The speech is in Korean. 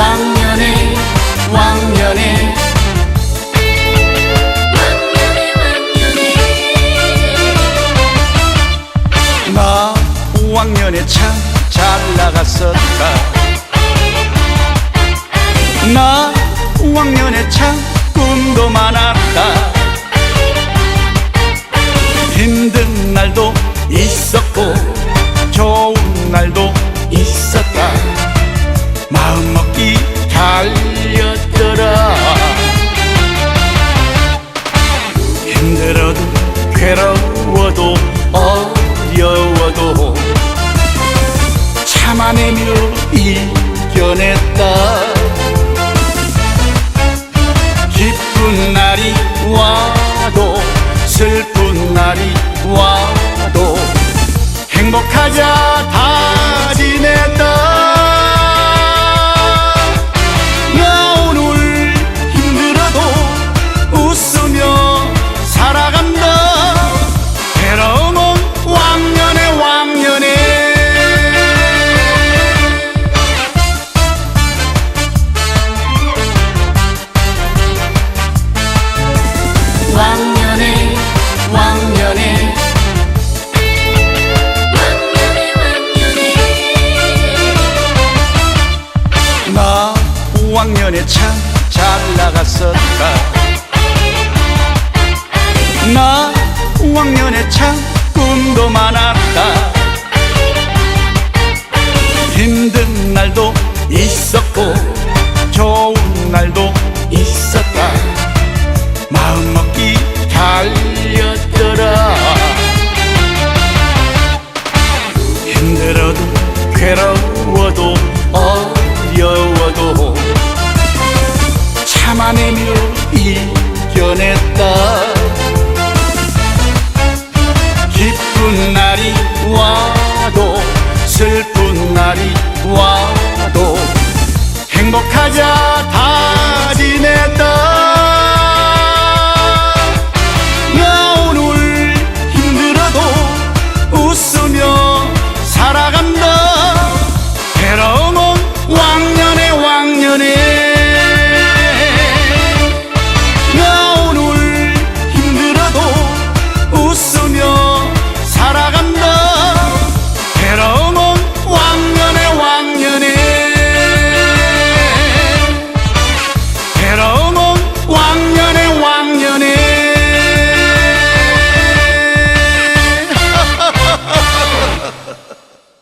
왕년에 왕년에. 나 왕년에 참 잘 나갔었다. 나 왕년에 참 꿈도 많았다. 괴로워도 어려워도 참아내며 이겨냈다. 기쁜 날이 와도 슬픈 날이 와도 행복하자 다 작년에 참 잘 나갔었다. 나 5학년에 참 꿈도 많았다. 힘든 날도 있었고 좋은 날도 있었다. 마음 먹기 달렸더라. 힘들어도 괴로워도 어려워도 참아내며 이겨냈다. 기쁜 날이 와도 슬픈 날이 와도 행복하자 다짐했다.